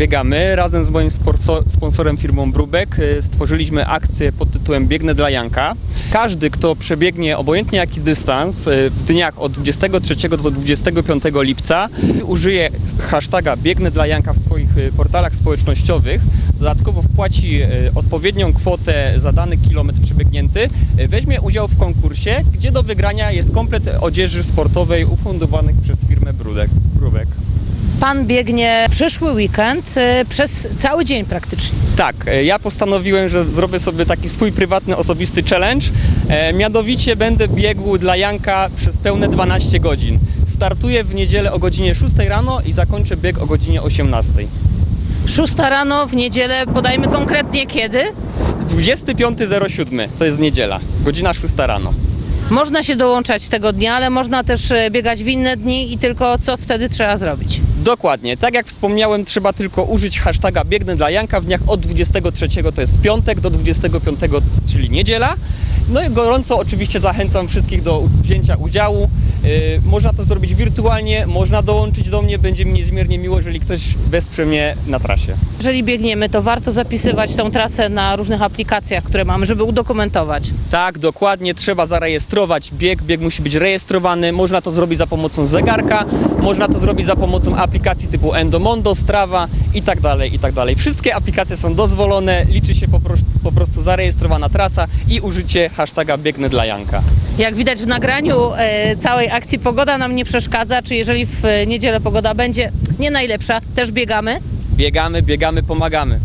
biegamy. Razem z moim sponsorem firmą Brubek y, stworzyliśmy akcję pod tytułem Biegnę dla Janka. Każdy, kto przebiegnie obojętnie jaki dystans y, w dniach od 23 do 25 lipca użyje hashtaga Biegnę dla Janka w swoich y, portalach społecznościowych. Dodatkowo wpłaci odpowiednią kwotę za dany kilometr przebiegnięty. Weźmie udział w konkursie, gdzie do wygrania jest komplet odzieży sportowej ufundowanych przez firmę Brubek. Pan biegnie przyszły weekend y, przez cały dzień praktycznie. Tak, e, ja postanowiłem, że zrobię sobie taki swój prywatny, osobisty challenge. E, mianowicie będę biegł dla Janka przez pełne 12 godzin. Startuję w niedzielę o godzinie 6 rano i zakończę bieg o godzinie 18. 6 rano w niedzielę, podajmy konkretnie kiedy. 25.07 to jest niedziela, godzina 6 rano. Można się dołączać tego dnia, ale można też e, biegać w inne dni i tylko co wtedy trzeba zrobić. Dokładnie, tak jak wspomniałem, trzeba tylko użyć hashtaga biegnę dla Janka w dniach od 23 to jest piątek do 25, czyli niedziela. No i gorąco oczywiście zachęcam wszystkich do wzięcia udziału. Yy, można to zrobić wirtualnie, można dołączyć do mnie, będzie mi niezmiernie miło, jeżeli ktoś wesprze mnie na trasie. Jeżeli biegniemy, to warto zapisywać tą trasę na różnych aplikacjach, które mamy, żeby udokumentować. Tak, dokładnie, trzeba zarejestrować bieg, bieg musi być rejestrowany, można to zrobić za pomocą zegarka, można to zrobić za pomocą aplikacji typu Endomondo, Strava i tak dalej, i tak dalej. Wszystkie aplikacje są dozwolone, liczy się po, prostu- po prostu zarejestrowana trasa i użycie hashtaga biegnę dla Janka. Jak widać w nagraniu e, całej akcji pogoda nam nie przeszkadza, czy jeżeli w e, niedzielę pogoda będzie nie najlepsza, też biegamy. Biegamy, biegamy, pomagamy.